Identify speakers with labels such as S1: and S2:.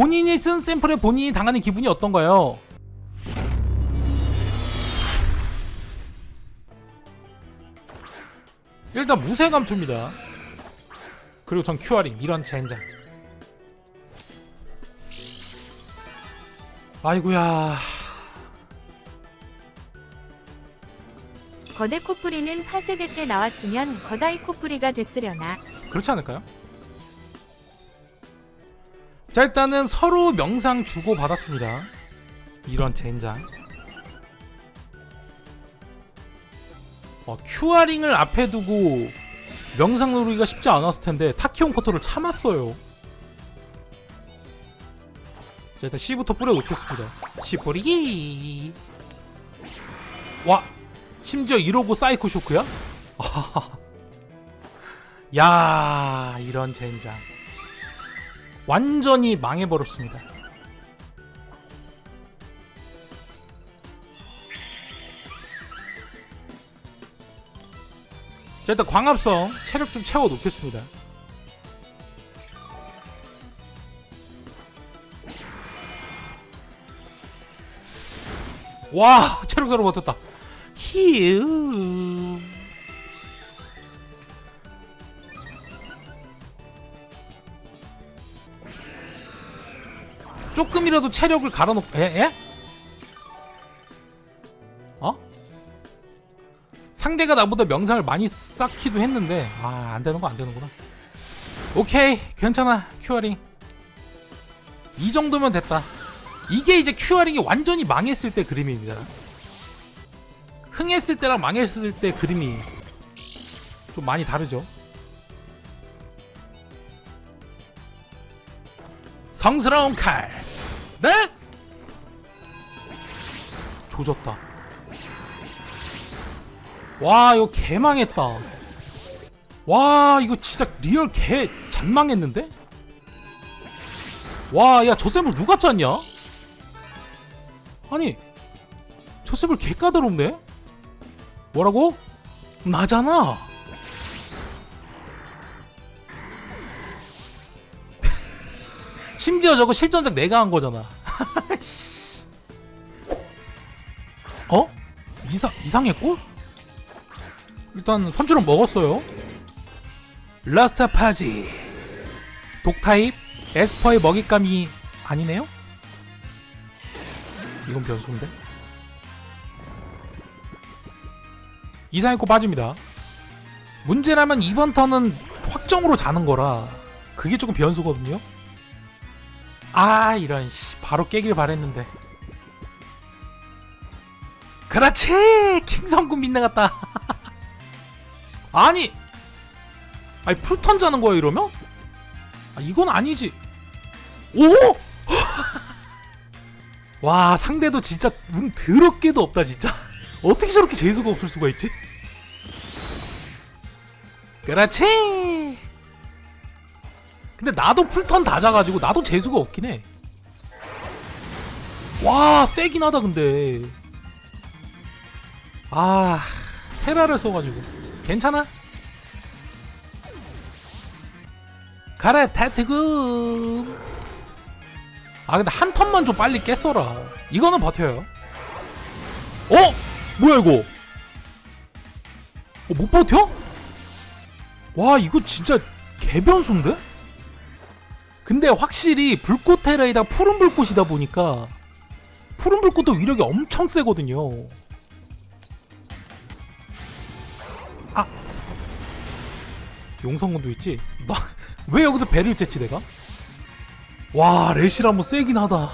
S1: 본인이 쓴 샘플에 본인이 당하는 기분이 어떤가요? 일단 무쇠 감투입니다. 그리고 전 큐어링 이런 젠장. 아이구야.
S2: 거대 코프리는 8세대 때 나왔으면 거다이 코프리가 됐으려나.
S1: 그렇지 않을까요? 자 일단은 서로 명상 주고 받았습니다. 이런 젠장. 어, 큐어링을 앞에 두고 명상 누르기가 쉽지 않았을 텐데 타키온 커터를 참았어요. 자 일단 C부터 뿌려 놓겠습니다. C 뿌리기. 와 심지어 이러고 사이코 쇼크야? 야 이런 젠장 완전히 망해버렸습니다. 자 일단 광합성 체력 좀 채워 놓겠습니다. 와 체력 자로 버텼다. 히으 조금이라도 체력을 갈아놓 에? 에? 어? 상대가 나보다 명상을 많이 쌓기도 했는데 아 안되는 거 안되는구나 오케이 괜찮아 큐어링 이 정도면 됐다 이게 이제 큐어링이 완전히 망했을 때 그림입니다 흥했을 때랑 망했을 때 그림이 좀 많이 다르죠 성스러운 칼. 네? 조졌다. 와, 이거 개망했다. 와, 이거 진짜 리얼 개 잔망했는데? 와, 야, 저 샘플 누가 짰냐? 아니, 저 샘플 개 까다롭네? 뭐라고? 나잖아. 심지어 저거 실전작 내가 한 거잖아. 어? 이상 이상했고? 일단 선주는 먹었어요. 라스타 파지. 독타입 에스퍼의 먹잇감이 아니네요? 이건 변수인데. 이상했고 빠집니다. 문제라면 이번 턴은 확정으로 자는 거라 그게 조금 변수거든요. 아 이런 씨 바로 깨길 바랬는데. 그렇지! 킹성군 빗나갔다. 아니! 아니 풀턴 자는 거야 이러면? 아, 이건 아니지. 오! 와 상대도 진짜 운 더럽게도 없다 진짜. 어떻게 저렇게 재수가 없을 수가 있지? 그렇지 근데 나도 풀턴 다 자가지고 나도 재수가 없긴 해. 와 세긴 하다 근데. 아 테라를 써가지고 괜찮아? 가라 타트금. 아 근데 한 턴만 좀 빨리 깼어라. 이거는 버텨요. 어? 뭐야 이거? 어, 못 버텨? 와 이거 진짜 개변수인데? 근데 확실히 불꽃 테라이다 푸른 불꽃이다 보니까 푸른 불꽃도 위력이 엄청 세거든요. 아 용성군도 있지. 나 왜 여기서 배를 쨌지 내가? 와 레시라무 세긴 하다.